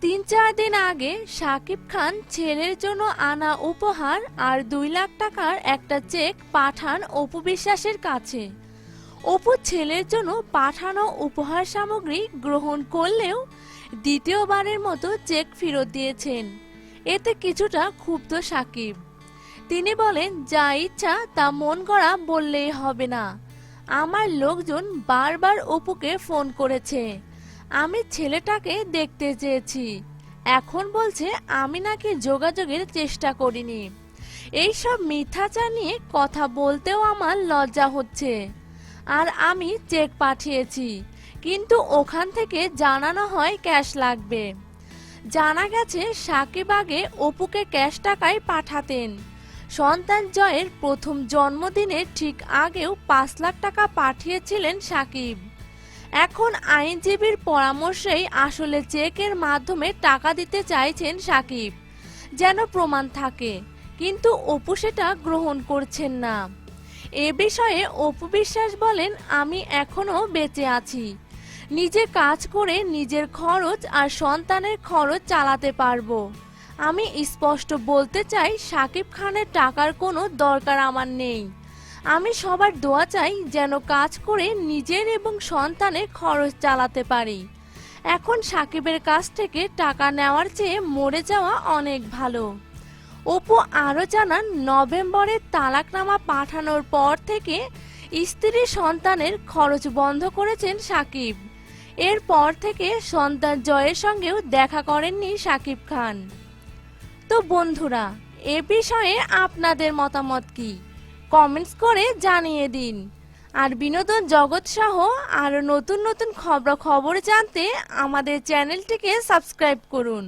তিন চার দিন আগে সাকিব খান ছেলের জন্য আনা উপহার আর দুই লাখ টাকার একটা চেক পাঠান অপু বিশ্বাসের কাছে। অপু ছেলের জন্য পাঠানো উপহার সামগ্রী গ্রহণ করলেও দ্বিতীয়বারের মতো চেক ফেরত দিয়েছেন। এতে কিছুটা ক্ষুব্ধ সাকিব। তিনি বলেন, যা ইচ্ছা তা মন করা বললেই হবে না। আমার লোকজন বারবার অপুকে ফোন করেছে। আমি ছেলেটাকে দেখতে চেয়েছি। এখন বলছে আমি নাকি যোগাযোগের চেষ্টা করিনি। এইসব মিথ্যাচার নিয়ে কথা বলতেও আমার লজ্জা হচ্ছে। আর আমি চেক পাঠিয়েছি, কিন্তু ওখান থেকে জানানো হয় ক্যাশ লাগবে। জানা গেছে সাকিব আগে অপুকে ক্যাশ টাকায় পাঠাতেন। সন্তান জয়ের প্রথম জন্মদিনের ঠিক আগেও পাঁচ লাখ টাকা পাঠিয়েছিলেন সাকিব। এখন আইনজীবীর পরামর্শেই আসলে চেকের মাধ্যমে টাকা দিতে চাইছেন সাকিব, যেন প্রমাণ থাকে। কিন্তু অপু সেটা গ্রহণ করছেন না। এ বিষয়ে অপু বিশ্বাস বলেন, আমি এখনও বেঁচে আছি। নিজে কাজ করে নিজের খরচ আর সন্তানের খরচ চালাতে পারব। আমি স্পষ্ট বলতে চাই, সাকিব খানের টাকার কোনো দরকার আমার নেই। আমি সবার দোয়া চাই যেন কাজ করে নিজের এবং সন্তানের খরচ চালাতে পারি। এখন সাকিবের কাছ থেকে টাকা নেওয়ার চেয়ে মরে যাওয়া অনেক ভালো। অপু আরও জানান, নভেম্বরে তালাকনামা পাঠানোর পর থেকে স্ত্রী সন্তানের খরচ বন্ধ করেছেন সাকিব। এরপর থেকে সন্তান জয়ের সঙ্গেও দেখা করেননি সাকিব খান। তো বন্ধুরা, এ বিষয়ে আপনাদের মতামত কি? কমেন্টস করে জানিয়ে দিন। আর বিনোদন জগৎ সহ আরও নতুন নতুন খবর খবর জানতে আমাদের চ্যানেলটিকে সাবস্ক্রাইব করুন।